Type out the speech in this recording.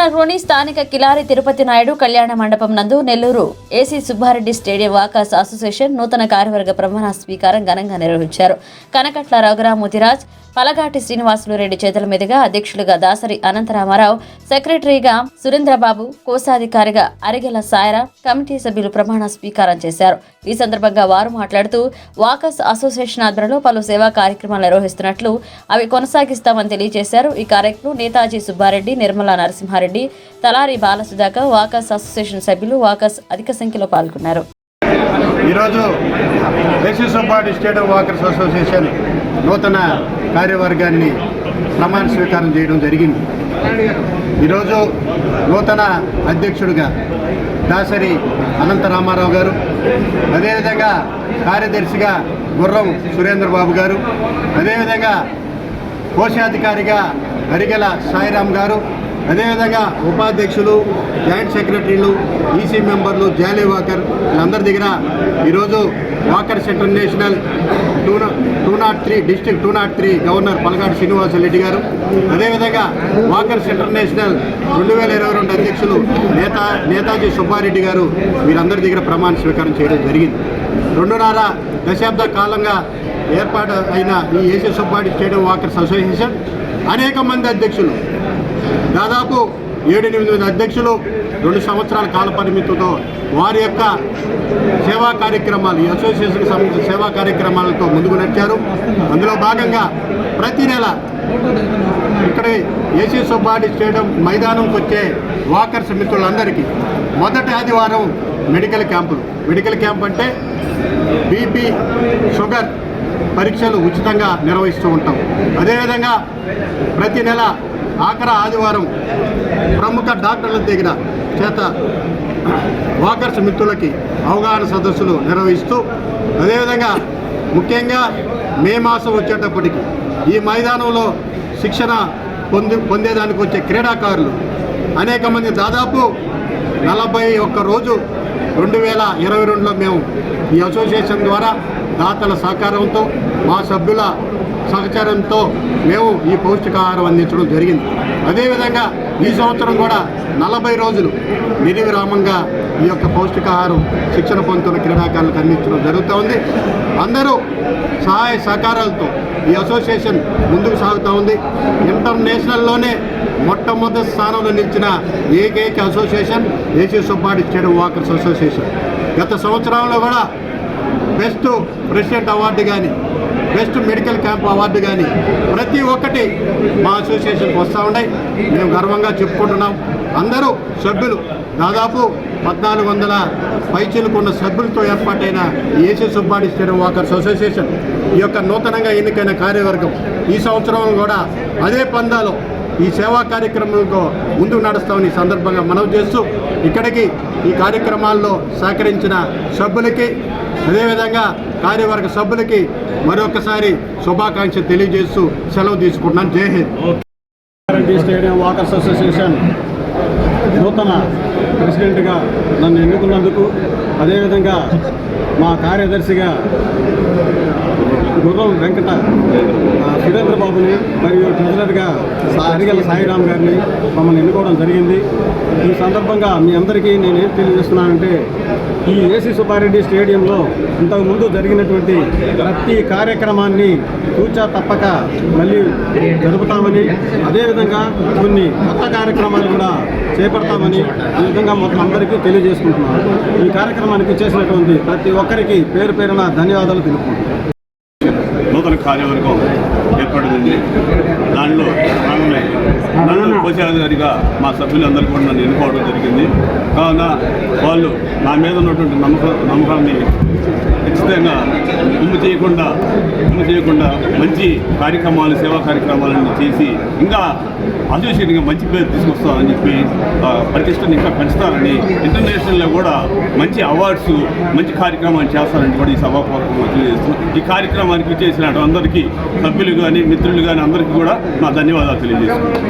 నగర్లోని స్థానిక కిలారి తిరుపతి నాయుడు కళ్యాణ మండపం నందు Nellore AC Subba Reddy stadium walkers association నూతన కార్యవర్గ ప్రమాణ స్వీకారం ఘనంగా నిర్వహించారు. కనకట్ల రఘురాం పలగాటి శ్రీనివాసులు రెడ్డి చేతుల మీదుగా అధ్యక్షులుగా దాసరి అనంతరామారావు సెక్రటరీగా సురేంద్రబాబు కోశాధికారిగా అరిగెల సాయరా కమిటీ సభ్యులు ప్రమాణ స్వీకారం చేశారు. ఈ సందర్భంగా వారు మాట్లాడుతూ వాకస్ అసోసియేషన్ ఆధ్వర్యంలో పలు సేవా కార్యక్రమాలు నిర్వహిస్తున్నట్లు అవి కొనసాగిస్తామని తెలియజేశారు. ఈ కార్యక్రమం నేతాజీ సుబ్బారెడ్డి నిర్మలా నరసింహారెడ్డి తలారి బాలసుధాకర్ వాకర్స్ అసోసియేషన్ సభ్యులు వాకర్స్ అధిక సంఖ్యలో పాల్గొన్నారు. ఈరోజు AC Subba Reddy state walkers association నూతన కార్యవర్గాన్ని ప్రమాణ స్వీకారం చేయడం జరిగింది. ఈరోజు నూతన అధ్యక్షుడిగా దాసరి అనంతరామారావు గారు అదేవిధంగా కార్యదర్శిగా గుర్రం సురేంద్రబాబు గారు అదేవిధంగా కోశాధికారిగా అరిగెల సాయిరామ్ గారు అదేవిధంగా ఉపాధ్యక్షులు జాయింట్ సెక్రటరీలు ఈసీ మెంబర్లు జాలీ వాకర్ వీళ్ళందరి దగ్గర ఈరోజు walkers international two two nought three district two nought three governor Palagadu Srinivasa Reddy గారు. అదేవిధంగా వాకర్స్ ఇంటర్నేషనల్ రెండు వేల ఇరవై రెండు అధ్యక్షులు నేతా నేతాజీ సుబ్బారెడ్డి గారు వీరందరి దగ్గర ప్రమాణ స్వీకారం చేయడం జరిగింది. రెండున్నర దశాబ్ద కాలంగా ఏర్పాటు అయిన ఈ AC Subba Reddy stadium walkers association అనేక మంది అధ్యక్షులు దాదాపు ఏడు ఎనిమిది మంది అధ్యక్షులు రెండు సంవత్సరాల కాల పరిమితితో వారి యొక్క సేవా కార్యక్రమాలు ఈ అసోసియేషన్కి సంబంధించిన సేవా కార్యక్రమాలతో ముందుకు నడిచారు. అందులో భాగంగా ప్రతి నెల ఇక్కడ ఏసీ సుబ్బాడి స్టేడియం మైదానంకి వచ్చే వాకర్స్ మిత్రులందరికీ మొదటి ఆదివారం మెడికల్ క్యాంపులు మెడికల్ క్యాంప్ అంటే బీపీ షుగర్ పరీక్షలు ఉచితంగా నిర్వహిస్తూ ఉంటాం. అదేవిధంగా ప్రతి నెల ఆఖర ఆదివారం ప్రముఖ డాక్టర్ల దగ్గర చేత వాకర్స్ మిత్రులకి అవగాహన సదస్సులు నిర్వహిస్తూ అదేవిధంగా ముఖ్యంగా మే మాసం వచ్చేటప్పటికి ఈ మైదానంలో శిక్షణ పొంది పొందేదానికి వచ్చే క్రీడాకారులు అనేక మంది దాదాపు నలభై ఒక్క రోజు రెండు వేల ఇరవై రెండులో మేము ఈ అసోసియేషన్ ద్వారా దాతల సహకారంతో మా సభ్యుల సహకారంతో మేము ఈ పౌష్టికాహారం అందించడం జరిగింది. అదేవిధంగా ఈ సంవత్సరం కూడా నలభై రోజులు నిర్విరామంగా ఈ యొక్క పౌష్టికాహారం శిక్షణ పొందుతున్న క్రీడాకారులకు అందించడం జరుగుతూ ఉంది. అందరూ సహాయ సహకారాలతో ఈ అసోసియేషన్ ముందుకు సాగుతూ ఉంది. ఇంటర్నేషనల్లోనే మొట్టమొదటి స్థానంలో నిలిచిన ఏకైక association AC Subba Reddy stadium walkers association. గత సంవత్సరంలో కూడా బెస్ట్ ప్రెసిడెంట్ అవార్డు కానీ బెస్ట్ మెడికల్ క్యాంప్ అవార్డు కానీ ప్రతి ఒక్కటి మా అసోసియేషన్కి వస్తూ ఉన్నాయి. మేము గర్వంగా చెప్పుకుంటున్నాం. అందరూ సభ్యులు దాదాపు పద్నాలుగు వందల పైచీలకున్న సభ్యులతో ఏర్పాటైన AC Subba Reddy stadium walkers association ఈ యొక్క నూతనంగా ఎన్నికైన కార్యవర్గం ఈ సంవత్సరం కూడా అదే పందాలో ఈ సేవా కార్యక్రమంలో ముందుకు నడుస్తామని ఈ సందర్భంగా మనవి చేస్తూ ఇక్కడికి ఈ కార్యక్రమాల్లో సహకరించిన సభ్యులకి అదేవిధంగా కార్యవర్గ సభ్యులకి మరొకసారి శుభాకాంక్షలు తెలియజేస్తూ సెలవు తీసుకుంటున్నాను జై హింద్. స్టేడియం వాకర్స్ అసోసియేషన్ నూతన ప్రెసిడెంట్గా నన్ను ఎన్నుకున్నందుకు అదేవిధంగా మా కార్యదర్శిగా గుర్రం వెంకట సురేంద్రబాబుని సురేంద్ర బాబుని మరియు ట్రెజరర్గా అరిగల సాయిరామ్ గారిని మమ్మల్ని ఎన్నుకోవడం జరిగింది. ఈ సందర్భంగా మీ అందరికీ నేను ఏం తెలియజేస్తున్నానంటే ఈ ఏసీ సుబ్బారెడ్డి స్టేడియంలో ఇంతకుముందు జరిగినటువంటి ప్రతి కార్యక్రమాన్ని తూచా తప్పక మళ్ళీ జరుపుతామని అదేవిధంగా కొన్ని కొత్త కార్యక్రమాలు కూడా చేపడతామని ఈ విధంగా మొత్తం అందరికీ తెలియజేసుకుంటున్నాను. ఈ కార్యక్రమానికి చేసినటువంటి ప్రతి ఒక్కరికి పేరు పేరున ధన్యవాదాలు తెలుపుకుంటున్నాను. నూతన కార్యవర్గం ఏర్పడింది దానిలో నన్ను కోశాధికారిగా మా సభ్యులందరూ కూడా నన్ను ఎన్నుకోవడం జరిగింది. కావున వాళ్ళు నా మీద ఉన్నటువంటి నమ్మక నమ్మకాన్ని ఖచ్చితంగా ఉమ్ము చేయకుండా ఉమ్ము చేయకుండా మంచి కార్యక్రమాలు సేవా కార్యక్రమాలను చేసి ఇంకా అసోసియేషన్గా మంచి పేరు తీసుకొస్తామని చెప్పి ఆ, ప్రతిష్టని ఇంకా పెంచుతారని ఇంటర్నేషనల్లో కూడా మంచి అవార్డ్స్ మంచి కార్యక్రమాలు చేస్తారని కూడా ఈ సభాపూర్వకంగా తెలియజేస్తున్నాం. ఈ కార్యక్రమానికి చేసిన అందరికీ సభ్యులు కానీ మిత్రులు కానీ అందరికీ కూడా నా ధన్యవాదాలు తెలియజేస్తున్నాను.